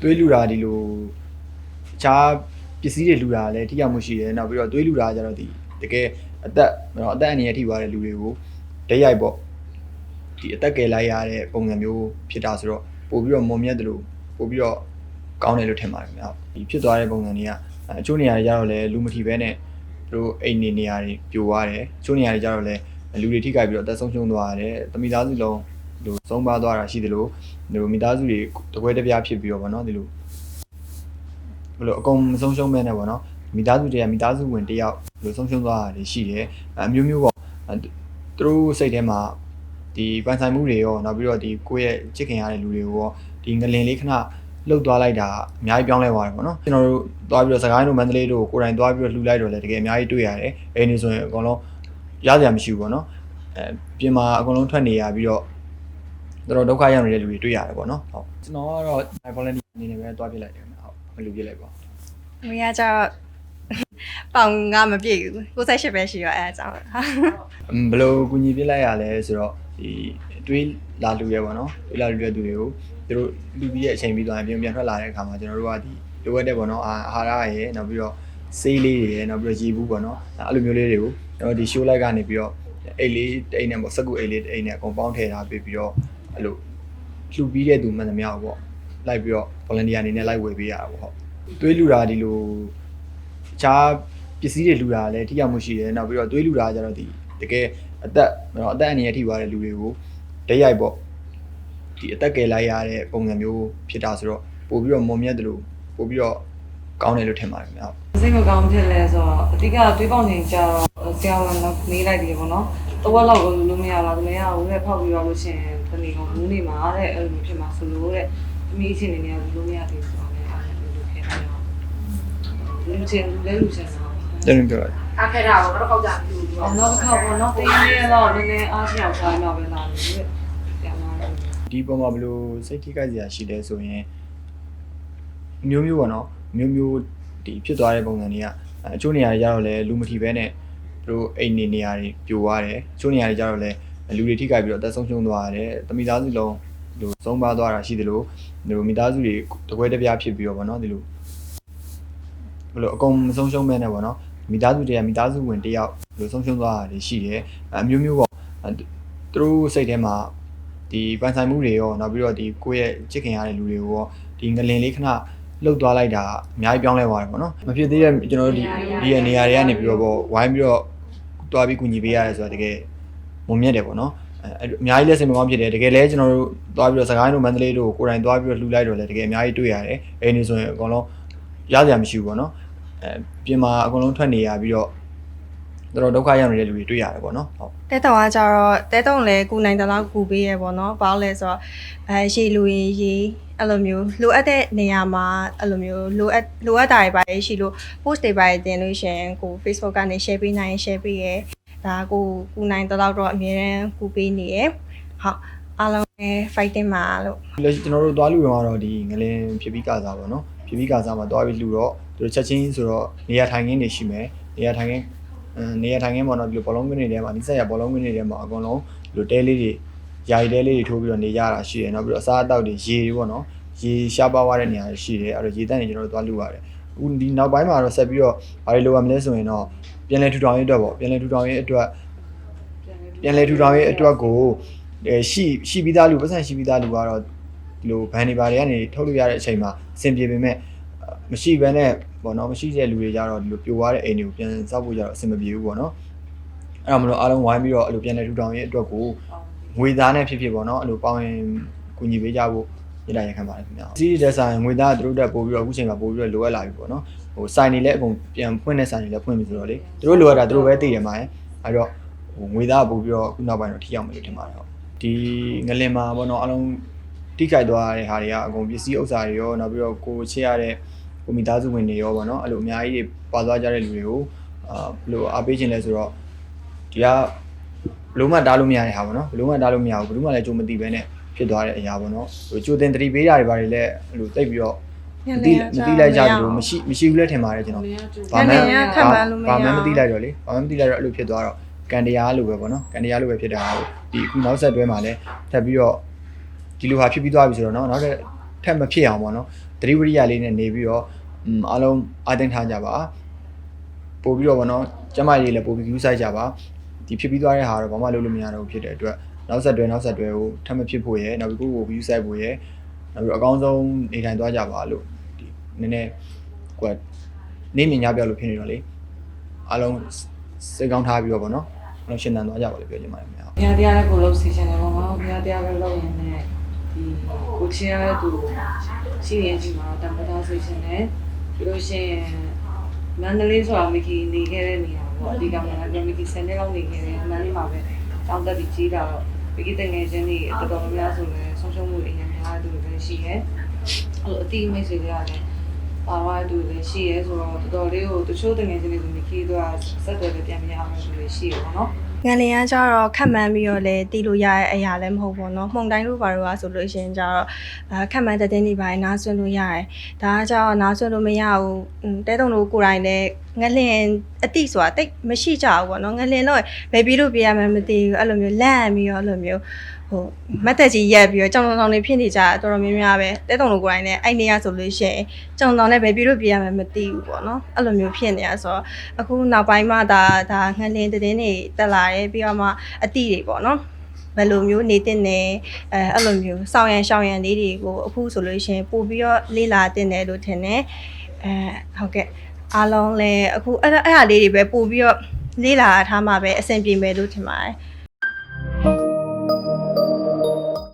သွေးလူတာဒီလိုအခြားပစ္စည်းတွေလူတာလည်းထိရောက်မှုရှိတယ်နောက်ပြီးတော့သွေးလူတာကျတော့ဒီတကယ်အသက်တော့အသက်အန္တရာယ်ထိသွားတဲ့လူတွေကိုဓာတ်ရိုက်ပေါ့ဒီအသက်ကယ်လိုက်ရတဲ့ပုံစံမျိုးဖြစ်တာဆိုတော့ပို့ပြီးတော့မုံမြတ်တယ်လို့ပို့ပြီးတော့ကောင်းတယ်လို့ထင်ပါတယ်ခင်ဗျာဒီဖြစ်သွားတဲ့ပုံစံတွေကအချို့နေရာတွေကျတော့လည်းလူမထီပဲနဲ့သူတို့အိမ်နေနေရာတွေပြိုသွားတယ်အချို့နေရာတွေကျတော့လည်းလူတွေထိခိုက်ပြီးတော့အသက်ဆုံးရှုံးသွားတယ်တမိသားစုလုံး ဒီလိုဆုံးပါသွားတာရှိတယ်လို့ဒီလိုမိသားစုတွေတကွဲတပြားဖြစ်ပြီးတော့ဗောနော်ဒီလိုဘယ်လိုအကုန်မဆုံးရှုံးမဲနဲ့ပေါ့နော်မိသားစုတွေကမိသားစုဝင်တစ်ယောက်ဘယ်လိုဆုံးရှုံးသွားတာတွေရှိတယ်အမျိုးမျိုးပေါ့အဲသူတို့စိတ်ထဲမှာဒီပန်ဆိုင်မှုတွေရောနောက်ပြီးတော့ဒီကိုယ့်ရဲ့ချစ်ခင်ရတဲ့လူတွေကိုရောဒီငလင်လေးခဏလှုပ်သွားလိုက်တာအများကြီးပြောင်းလဲသွားတယ်ပေါ့နော်ကျွန်တော်တို့သွားပြီးတော့စကိုင်းတို့မန္တလေးတို့ကိုယ်တိုင်သွားပြီးတော့လှူလိုက်တော့လည်းတကယ်အများကြီးတွေ့ရတယ်အဲနေဆိုရင်အကုန်လုံးရစရာမရှိဘူးပေါ့နော်အဲပြင်မှာအကုန်လုံးထွက်နေရပြီးတော့ တော်တော်ဒုက္ခရောက်နေတဲ့လူတွေတွေ့ရတယ်ပေါ့နော်ဟုတ်ကျွန်တော်ကတော့ volunteer အနေနဲ့ပဲသွားပြလိုက်တယ်ခင်ဗျဟုတ်မလူပြလိုက်ပါ။မင်းကကျတော့ပေါင်ငါမပြည့်ဘူး။68ပဲရှိရောအဲအကြောင်းဟာအမ်ဘယ်လိုကူညီပြလိုက်ရလဲဆိုတော့ဒီတွေးလာလူရဲပေါ့နော်တွေးလာလူရဲသူတွေကိုသူတို့လူပြီးတဲ့အချိန်ပြီးသွားရင်ပြန်ပြန်ထွက်လာတဲ့အခါမှာကျွန်တော်တို့ကဒီလိုအပ်တဲ့ပေါ့နော်အာအာဟာရရယ်နောက်ပြီးတော့ဆေးလေးတွေရယ်နောက်ပြီးတော့ရေဘူးပေါ့နော်အဲ့လိုမျိုးလေးတွေကိုကျွန်တော်ဒီ show light ကနေပြီးတော့အိတ်လေးတိတ်နဲ့ပေါ့စက်ကူအိတ်လေးတိတ်နဲ့အကုန်ပေါင်းထည့်ထားပြီးပြီးတော့ အဲ့လိုလှူပြီးတဲ့သူမှန်သမျှပေါ့လိုက်ပြီးတော့ volunteer အနေနဲ့လိုက်ဝယ်ပေးရတာပေါ့ဟုတ်တွေးလူတာဒီလိုအခြားပစ္စည်းတွေလူတာလည်းထိရောက်မှုရှိတယ်နောက်ပြီးတော့တွေးလူတာကျတော့ဒီတကယ်အသက်တော့အသက်အန္တရာယ်ထိသွားတဲ့လူတွေကိုဓာတ်ရိုက်ပေါ့ဒီအသက်ကယ်လိုက်ရတဲ့ပုံစံမျိုးဖြစ်တာဆိုတော့ပို့ပြီးတော့မုံမြတ်တယ်လို့ပို့ပြီးတော့ကောင်းတယ်လို့ထင်ပါတယ်ခင်ဗျာစိတ်မကောင်းဖြစ်လဲဆိုတော့အဓိကတွေးပေါက်နေကြတော့ဆရာဝန်တော့မေးလိုက်တယ်ပေါ့နော် တဝက်လောက်ကိုလူလို့မရလားမရဘူးတဲ့ဖောက်ပြီးတော့လို့ရှိရင်တနေ့ကမူးနေမှာတဲ့အဲ့လိုဖြစ်မှာဆိုလို့တဲ့သမီးအချင်းနေနေလူလို့မရသေးဘူးဆိုတော့လည်းအဲ့လိုလုပ်ခဲ့တာရောလူချင်းလူလဲလူချင်းတော့တကယ်ပြောလိုက်အခက်တာကိုတော့ကောက်ကြပြီလို့ပြောအော်နောက်တစ်ခါပေါ့နော်တင်းနေတော့နည်းနည်းအားရှိအောင်ဆိုင်တော့ပဲလာလို့တဲ့ပြန်လာတယ်ဒီပုံမှာဘယ်လိုစိတ်ထိခိုက်စရာရှိလဲဆိုရင်မျိုးမျိုးပေါ့နော်မျိုးမျိုးဒီဖြစ်သွားတဲ့ပုံစံတွေကအချို့နေရာတွေကျတော့လည်းလူမထီပဲနဲ့ သူတို့အိမ်နေနေရာတွေပြိုသွားတယ်အချို့နေရာတွေကျတော့လည်းလူတွေထိခိုက်ပြီးတော့အသက်ဆုံးရှုံးသွားတယ်တမိသားစုလုံးဒီလိုဆုံးပါသွားတာရှိတယ်လို့ဒီလိုမိသားစုတွေတကွဲတပြားဖြစ်ပြီးတော့ဗောနော်ဒီလိုဘယ်လိုအကုန်မဆုံးရှုံးမဲနဲ့ဗောနော်မိသားစုတွေကမိသားစုဝင်တစ်ယောက်ဒီလိုဆုံးရှုံးသွားတာတွေရှိတယ်အမျိုးမျိုးပေါ့အဲသူတို့စိတ်ထဲမှာဒီပန်ဆိုင်မှုတွေရောနောက်ပြီးတော့ဒီကိုယ့်ရဲ့ချစ်ခင်ရတဲ့လူတွေကိုရောဒီငလင်လေးခဏလှုပ်သွားလိုက်တာအများကြီးပြောင်းလဲသွားတယ်ပေါ့နော်မဖြစ်သေးတဲ့ကျွန်တော်တို့ဒီဒီနေရာတွေကနေပြီးတော့ပေါ့ဝိုင်းပြီးတော့ တွားပြီးကူညီပေးရတယ်ဆိုတာတကယ်မုံမြတ်တယ်ပေါ့နော်အဲအဲ့အများကြီးလက်စင်မကောင်းဖြစ်တယ်တကယ်လဲကျွန်တော်တို့တွားပြီးတော့စကိုင်းတို့မန္တလေးတို့ကိုယ်တိုင်တွားပြီးတော့လှူလိုက်တော့လဲတကယ်အများကြီးတွေ့ရတယ်အဲနေဆိုရင်အကုန်လုံးရစရာမရှိဘူးပေါ့နော်အဲပြင်မှာအကုန်လုံးထွက်နေရပြီးတော့ တော်တော်ဒုက္ခရောက်နေတဲ့လူတွေတွေ့ရတယ်ပေါ့နော်ဟုတ်တဲတောင်ကကျတော့တဲတောင်လည်းကူနိုင်တဲ့လောက်ကူပေးရပေါ့နော်။ဘာလို့လဲဆိုတော့အဲရေလူရင်ရေအဲ့လိုမျိုးလိုအပ်တဲ့နေရာမှာအဲ့လိုမျိုးလိုအပ်လိုအပ်တာတွေပါရှိလို့ post တွေပါတင်လို့ရှရင်ကို Facebook ကနေ share ပေးနိုင်ရင် share ပေးရဲဒါကိုကူနိုင်တဲ့လောက်တော့အမြဲတမ်းကူပေးနေရဟုတ်အားလုံးလည်း fighting မှာလို့လက်ရှိကျွန်တော်တို့သွားလူရောတော့ဒီငလင်ဖြစ်ပြီးကစားပါတော့ဖြစ်ပြီးကစားမှာသွားပြီးလူတော့သူတို့ချက်ချင်းဆိုတော့နေရာထိုင်ခင်းနေရှိမယ်နေရာထိုင်ခင်းအင်း နေရာထိုင်ခင်းပေါ့နော်ဒီလိုဘောလုံးကွင်းတွေထဲမှာနိစက်ရဘောလုံးကွင်းတွေထဲမှာအကုန်လုံးဒီလိုတဲလေးတွေယာယီတဲလေးတွေထိုးပြီးတော့နေကြတာရှိတယ်နောက်ပြီးတော့အစားအသောက်တွေရေတွေပေါ့နော်ရေရှားပါသွားတဲ့နေရာတွေရှိတယ်အဲ့တော့ရေတန့်တွေကျွန်တော်တို့သွားလူရတယ်အခုဒီနောက်ပိုင်းမှာတော့ဆက်ပြီးတော့ဘာတွေလိုရမလဲဆိုရင်တော့ပြန်လည်ထူထောင်ရေးအတွက်ပေါ့ပြန်လည်ထူထောင်ရေးအတွက်ပြန်လဲထူထောင်ရေးအတွက်ကိုအဲရှိရှိပြီးသားလူပတ်စံရှိပြီးသားလူကတော့ဒီလိုဘန်နေပါတွေကနေထုတ်လို့ရတဲ့အချိန်မှာအဆင်ပြေပေမဲ့ မရှိဘဲနဲ့ပေါ့နော်မရှိတဲ့လူတွေကြတော့ဒီလိုပြိုသွားတဲ့အိမ်တွေကိုပြန်စောက်ဖို့ကြတော့အဆင်မပြေဘူးပေါ့နော်အဲ့ဒါမလို့အားလုံးဝိုင်းပြီးတော့အဲ့လိုပြန်လဲထူထောင်ရေးအတွက်ကိုငွေသားနဲ့ဖြစ်ဖြစ်ပေါ့နော်အဲ့လိုပေါင်းရင်ကူညီပေးကြဖို့ရည်လိုက်ရခံပါတယ်ခင်ဗျာစီးတဲ့ဆိုင်ငွေသားကသူတို့တက်ပို့ပြီးတော့အခုချိန်မှာပို့ပြီးတော့လိုအပ်လာပြီပေါ့နော်ဟိုဆိုင်နေလည်းအကုန်ပြန်ဖွင့်တဲ့ဆိုင်တွေလည်းဖွင့်ပြီဆိုတော့လေသူတို့လိုအပ်တာသူတို့ပဲသိတယ်မှာရင်အဲ့တော့ဟိုငွေသားပို့ပြီးတော့ခုနောက်ပိုင်းတော့ထိရောက်မယ်လို့ထင်ပါတယ်ဟုတ်ဒီငလင်မှာပေါ့နော်အလုံးထိခိုက်သွားတဲ့ဟာတွေကအကုန်ပစ္စည်းဥစ္စာတွေရောနောက်ပြီးတော့ကိုချစ်ရတဲ့ ကိုမိသားစုဝင်တွေရောပေါ့နော်အဲ့လိုအများကြီးတွေပါသွားကြတဲ့လူတွေကိုအာဘယ်လိုအားပေးခြင်းလဲဆိုတော့ဒီကဘလို့မှတားလို့မရတဲ့ဟာပေါ့နော်ဘလို့မှတားလို့မရဘူးဘလို့မှလည်းကြိုးမသိပဲနဲ့ဖြစ်သွားတဲ့အရာပေါ့နော်ဟိုကြိုတင်တတိပေးတာတွေပါတယ်လည်းအဲ့လိုတိတ်ပြီးတော့မသိမသိလိုက်ကြဘူးလို့မရှိမရှိဘူးလဲထင်ပါတယ်ကျွန်တော်ဘာမှငလျင်ကခံမှန်းလို့မရဘာမှဘူးမသိလိုက်တော့လေဘာမှမသိလိုက်တော့အဲ့လိုဖြစ်သွားတော့ကန်တရားလိုပဲပေါ့နော်ကန်တရားလိုပဲဖြစ်တာဟုတ်ဒီအခုနောက်ဆက်တွဲမှာလည်းထပ်ပြီးတော့ဒီလိုဟာဖြစ်ပြီးသွားပြီဆိုတော့နော်နောက်ထပ်ထပ်မဖြစ်အောင်ပေါ့နော်သတိဝရိယလေးနဲ့နေပြီးတော့อืม အားလုံးအားသိမ်းထားကြပါပို့ပြီးတော့ဗောနော်ကျမကြီးလည်းပို့ပြီး view site ကြပါဒီဖြစ်ပြီးသွားတဲ့ဟာတော့ဘာမှလုပ်လို့မရတော့ဘူးဖြစ်တဲ့အတွက်နောက်ဆက်တွဲနောက်ဆက်တွဲကိုထပ်မဖြစ်ဖို့ရယ်နောက်ပြီးကိုယ့်ကို view site ဖို့ရယ်နောက်ပြီးတော့အကောင်းဆုံးနေထိုင်သွားကြပါလို့ဒီနည်းနည်းကွာနေမြင်ကြပြောက်လို့ဖြစ်နေတော့လေအားလုံးစိတ်ကောင်းထားပြီးတော့ဗောနော်အားလုံးရှင်းတန်သွားကြပါလို့ပြောချင်ပါတယ်ခင်ဗျာဘုရားတရားလည်းကိုလုပ်စီချင်တယ်ပေါ့နော်ဘုရားတရားလည်းလုပ်ရင်လည်းဒီကိုချင်းရတဲ့သူရှိရင်ဒီမှာတမတာစီချင်တယ် ပြီးလို့ရှိရင်မန္တလေးဆိုတာမကီနေခဲ့တဲ့နေရာပေါ့အဓိကမှလည်းမကီ10နှစ်လောက်နေခဲ့တယ်မန္တလေးမှာပဲတောင်းတက်ပြီးကြီးတာတော့မကီတငယ်ချင်းတွေတော်တော်များများဆိုလည်းဆုံးရှုံးမှုတွေအများများသူတွေလည်းရှိရဲ့အဲ့လိုအတိမိတ်ဆွေတွေကလည်းပါဝါတူလည်းရှိရဲဆိုတော့တော်တော်လေးကိုတချို့တငယ်ချင်းတွေဆိုမကီတော့ဆက်တယ်ပဲပြန်ပြရအောင်ဆိုလို့ရှိရပါတော့ ငလင်ကကြတော့ခက်မှန်းပြီးတော့လဲတီးလို့ရတဲ့အရာလည်းမဟုတ်ဘူးเนาะမှုန်တိုင်းလို့ပါတော့ဆိုလို့ရှိရင်ကြတော့အဲခက်မှန်းတဲ့တင်းတွေပိုင်းနားဆွင့်လို့ရတယ်ဒါကကြတော့နားဆွင့်လို့မရဘူးอืมတဲတုံတို့ကိုယ်တိုင်လည်းငလင်အတိဆိုတာတိတ်မရှိကြဘူးပေါ့เนาะငလင်တော့ဘယ်ပြီးလို့ပြရမှန်းမသိဘူးအဲ့လိုမျိုးလန့်ပြီးတော့အဲ့လိုမျိုး ဟိုမတ်သက်ကြီးရက်ပြီးတော့ကြောင်တောင်တွေဖြစ်နေကြတော်တော်များများပဲတဲတုံလိုကိုယ်တိုင်နဲ့အဲ့နေရဆိုလို့ရှိရင်ကြောင်တောင်နဲ့ပဲပြလို့ပြရမယ်မသိဘူးပေါ့နော်အဲ့လိုမျိုးဖြစ်နေရဆိုတော့အခုနောက်ပိုင်းမှဒါဒါငလင်းတင်းတွေတက်လာတယ်ပြီးတော့မှအတိတွေပေါ့နော်ဘယ်လိုမျိုးနေတဲ့နေအဲအဲ့လိုမျိုးစောင်းရန်ရှောင်းရန်လေးတွေကိုအခုဆိုလို့ရှင်ပို့ပြီးတော့လေ့လာတင်တယ်လို့ထင်တယ်အဲဟုတ်ကဲ့အားလုံးလည်းအခုအဲ့အဲ့အားလေးတွေပဲပို့ပြီးတော့လေ့လာထားမှပဲအဆင်ပြေမယ်လို့ထင်ပါတယ်